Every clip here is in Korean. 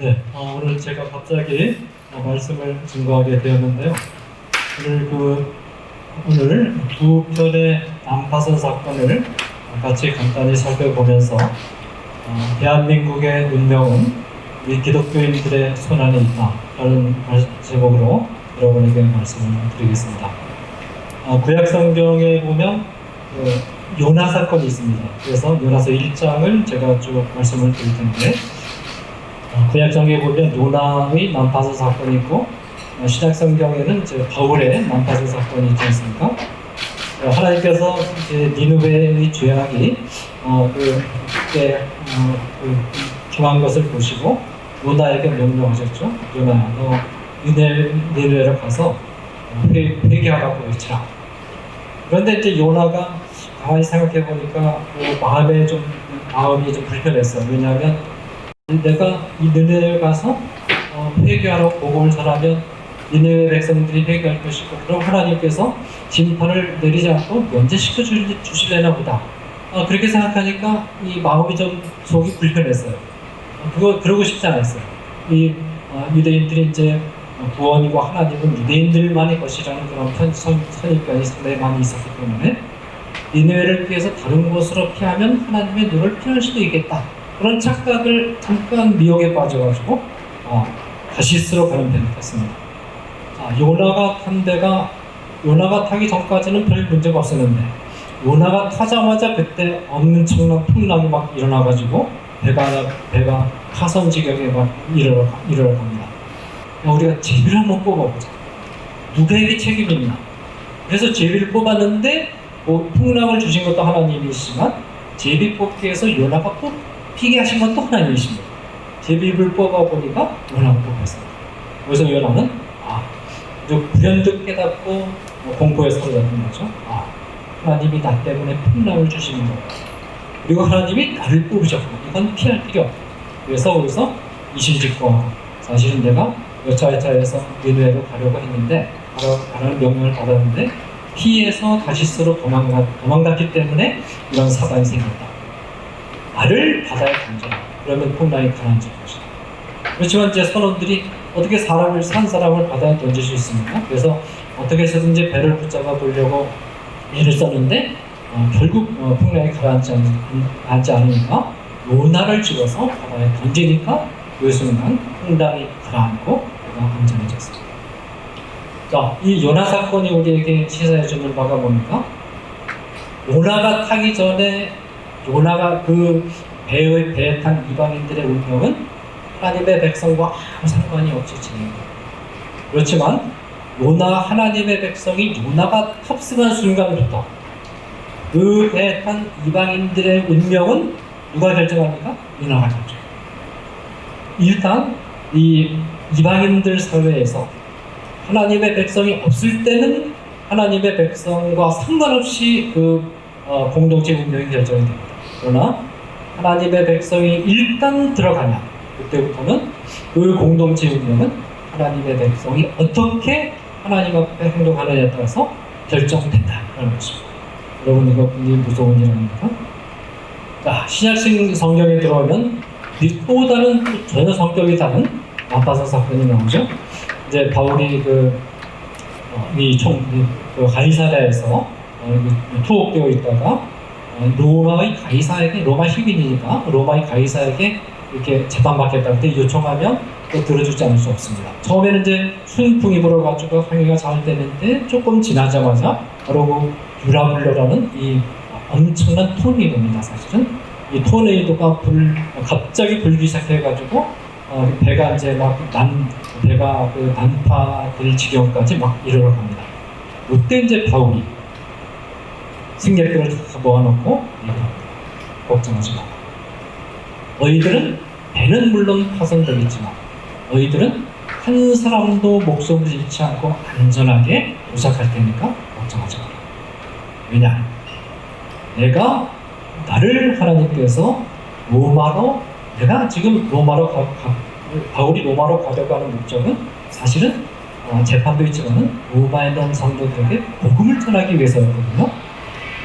네, 어, 오늘 제가 갑자기 어, 말씀을 증거하게 되었는데요. 오늘 그 오늘 두 편의 난파선 사건을 같이 간단히 살펴보면서 어, 대한민국의 운명은 우리 기독교인들의 손안에 있다라는 말- 제목으로 여러분에게 말씀을 드리겠습니다. 어, 구약 성경에 보면 그 요나 사건이 있습니다. 그래서 요나서 1장을 제가 쭉 말씀을 드릴 텐데 어, 구약 성경에 보면 요나의 난파선 사건이 있고 어, 신약 성경에는 바울의 난파선 사건이 있지 않습니까? 어, 하나님께서 니누베의 죄악이 어, 그 그때 어, 그 중한 것을 보시고 요나에게 명령하셨죠. 요나야 너 니네 니누에로 가서 어, 회, 회개하라고 외치라. 그런데 이제 요나가 가만히 생각해 보니까 그 마음에 좀 마음이 좀 불편했어요. 왜냐하면 내가 이 느네에 가서 어, 회개하러 복음을 전하면 니네 백성들이 회개할 것이고 그럼 하나님께서 심판을 내리지 않고 면제시켜 주- 주실래나 보다. 어, 그렇게 생각하니까 이 마음이 좀 속이 불편했어요. 어, 그거 그러고 싶지 않았어요. 이 어, 유대인들이 이제 어, 구원이고 하나님은 유대인들만의 것이라는 그런 선, 선, 선입견이 상당히 많이 있었기 때문에 니네를 피해서 다른 곳으로 피하면 하나님의 눈을 피할 수도 있겠다. 그런 착각을 잠깐 미혹에 빠져가지고 어, 다시스로 가는 배를 탔습니다. 자, 요나가 탄 배가 요나가 타기 전까지는 별 문제가 없었는데 요나가 타자마자 그때 엄청난 풍랑이 막 일어나가지고 배가 배가 파선 지경에 막 이르러 이르러 갑니다. 야, 우리가 제비를 한번 뽑아보자. 누구에게 책임이 있나? 그래서 제비를 뽑았는데 뭐 풍랑을 주신 것도 하나님이시지만 제비 뽑기에서 요나가 뽑 히게 하신 것도 하나님이십니다. 제비를 뽑아보니까 요나가 뽑혔습니다. 그래서 요나는 아, 불현듯 깨닫고 뭐 공포에 사로잡힌 거죠. 아, 하나님이 나 때문에 풍랑을 주시는 거예요. 그리고 하나님이 나를 뽑으셨고 이건 피할 필요 없다. 그래서 거기서 이실직고 사실은 내가 여차여차해서 니누에로 가려고 했는데 가라, 가라는 명령을 받았는데 피해서 다시스로 도망가, 도망갔기 때문에 이런 사단이 생겼다. 나를 바다에 던져라. 그러면 풍랑이 가라앉을 것이다. 그렇지만 이제 선원들이 어떻게 사람을 산 사람을 바다에 던질 수 있습니까? 그래서 어떻게 해서든지 배를 붙잡아 보려고 애를 썼는데 어, 결국 어, 풍랑이 가라앉지 않, 않지 않으니까 요나를 집어서 바다에 던지니까 그 순간 풍랑이 가라앉고 배가 안전해졌습니다. 자, 이 요나 사건이 우리에게 시사해 주는 바가 뭡니까? 요나가 타기 전에 요나가 그 배의 배에 탄 이방인들의 운명은 하나님의 백성과 아무 상관이 없이 진행됩니다. 그렇지만 요나 하나님의 백성이 요나가 탑승한 순간부터 그 배에 탄 이방인들의 운명은 누가 결정합니까? 요나가 결정. 일단 이 이방인들 사회에서 하나님의 백성이 없을 때는 하나님의 백성과 상관없이 그 어, 공동체 운명이 결정이 됩니다. 그러나 하나님의 백성이 일단 들어가면 그때부터는 그 공동체 운명은 하나님의 백성이 어떻게 하나님 앞에 행동하느냐에 따라서 결정된다 라는 것입니다. 여러분 이거 굉장히 무서운 일 아닙니까? 자 신약성 성경에 들어오면 이또 다른 또 전혀 성격이 다른 아파서 사건이 나오죠. 이제 바울이 그, 어, 이 총 그 가이사랴에서 어, 그 투옥되어 있다가 어, 로마의 가이사에게 로마 시민이니까 로마의 가이사에게 이렇게 재판받겠다 그때 요청하면 또 들어주지 않을 수 없습니다. 처음에는 이제 순풍이 불어가지고 항해가 잘 되는데 조금 지나자마자 바로 그 유라블러라는 이 엄청난 토네이도입니다. 사실은 이 토네이도가 불 갑자기 불기 시작해가지고 어, 배가 이제 막 난 배가 그 난파될 지경까지 막 이르러 갑니다. 이때 이제 바울이 승객들을 다 모아놓고. 걱정하지 마. 너희들은 배는 물론 파손되겠지만 너희들은 한 사람도 목숨을 잃지 않고 안전하게 도착할 테니까 걱정하지 마라. 왜냐? 내가 나를 하나님께서 로마로 내가 지금 로마로 가, 가, 바울이 로마로 가려가는 목적은 사실은 어, 재판도 있지만은 로마에 있는 성도들에게 복음을 전하기 위해서였거든요.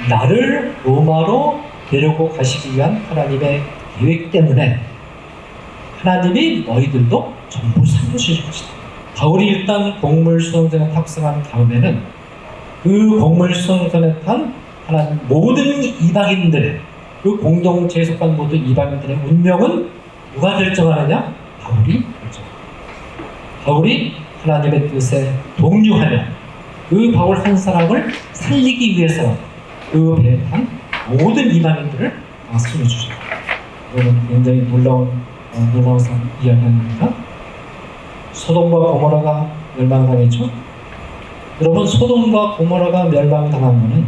나를 로마로 데리고 가시기 위한 하나님의 계획 때문에 하나님이 너희들도 전부 살려주실 것이다. 바울이 일단 곡물 수송선에 탑승한 다음에는 그 곡물 수송선에 탄 하나님 모든 이방인들의 그 공동체에 속한 모든 이방인들의 운명은 누가 결정하느냐? 바울이 결정합니다. 바울이 하나님의 뜻에 동료하며 그 바울 한 사람을 살리기 위해서 그 배에 탄 모든 이방인들을 다 살려주셨다. 이거는 굉장히 놀라운 어, 놀라운 사- 이야기 아닙니까? 소돔과 고모라가 멸망당했죠. 여러분 소돔과 고모라가 멸망당한 것은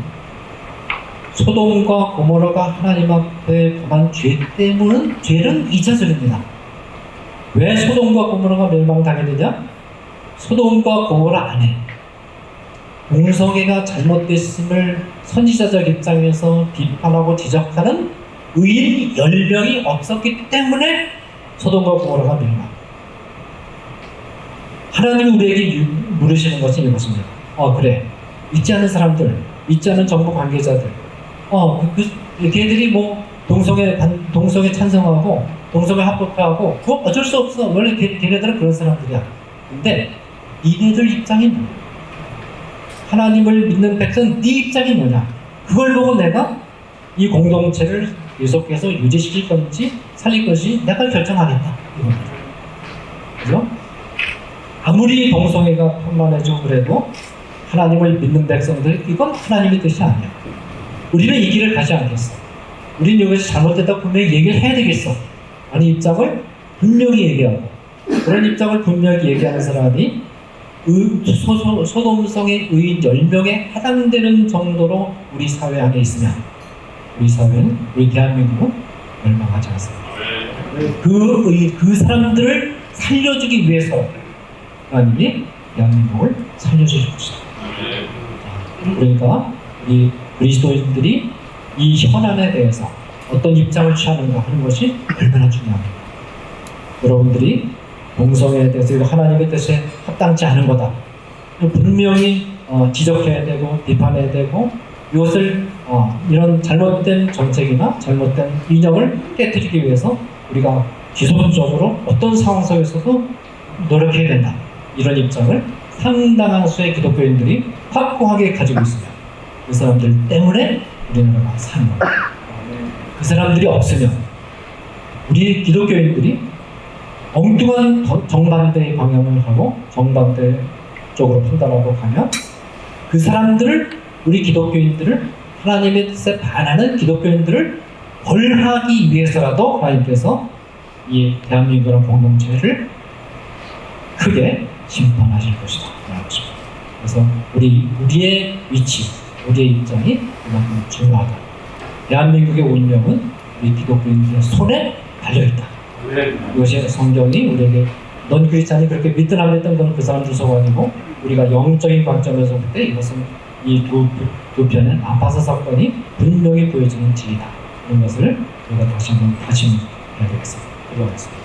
소돔과 고모라가 하나님 앞에 범한 죄 때문은 죄는 이차적입니다. 왜 소돔과 고모라가 멸망당했느냐? 소돔과 고모라 안에 공성애가 잘못됐음을 선지자적 입장에서 비판하고 지적하는 의인 10명이 없었기 때문에 소돔과 고모라가 멸망. 하나님이 우리에게 유- 물으시는 것은 이것입니다. 어 그래 믿지 않는 사람들, 믿지 않는 정부 관계자들, 어 그, 그 걔들이 뭐 동성애 반- 동성애 찬성하고 동성애 합법화하고 그거 어쩔 수 없어. 원래 걔, 걔네들은 그런 사람들이야. 근데 니네들 입장이 뭐야? 하나님을 믿는 백성 네 입장이 뭐냐? 그걸 보고 내가 이 공동체를 계속해서 유지시킬 건지 살릴 것이 내가 결정하겠다. 그죠? 아무리 동성애가 편만해지고 그래도 하나님을 믿는 백성들 이건 하나님의 뜻이 아니야. 우리는 이 길을 가지 않겠어. 우리는 이것이 잘못됐다고 분명히 얘기를 해야 되겠어. 아니 입장을 분명히 얘기하고 그런 입장을 분명히 얘기하는 사람이 의, 소, 소, 소돔성의 의인 10명에 해당되는 정도로 우리 사회 안에 있으면 우리 사회는 우리 대한민국은 멸망하지 않습니다. 그, 의, 그 사람들을 살려주기 위해서 하나님이 대한민국을 살려주실 것이다. 그러니까 이 그리스도인들이 이 현안에 대해서 어떤 입장을 취하는가 하는 것이 얼마나 중요합니다. 여러분들이 동성애에 대해서 이거 하나님의 뜻에 합당치 않은 거다. 분명히 어, 지적해야 되고 비판해야 되고 이것을 어, 이런 잘못된 정책이나 잘못된 이념을 깨뜨리기 위해서 우리가 기본적으로 어떤 상황 속에서도 노력해야 된다. 이런 입장을 상당한 수의 기독교인들이 확고하게 가지고 있습니다. 그 사람들 때문에 우리나라가 사는 겁니다. 그 사람들이 없으면 우리 기독교인들이 엉뚱한 더- 정반대의 방향을 하고 정반대 쪽으로 판단하고 가면 그 사람들을 우리 기독교인들을 하나님의 뜻에 반하는 기독교인들을 벌하기 위해서라도 하나님께서 이 대한민국이라는 공동체를 크게 심판하실 것이다. 그래서 우리 우리의 위치, 우리의 입장이 그만큼 중요하다. 대한민국의 운명은 우리 기독교인들의 손에 달려 있다. 이것이 성경이 우리에게 넌 크리스찬이 그렇게 안 믿든 건그 사람들 소관이고 우리가 영적인 관점에서 볼 때 이것은 이두 두 편의 아파서 사건이 분명히 보여지는 진리다. 이런 것을 우리가 다시 한번 다짐해야 되겠습니다. 기도하겠습니다.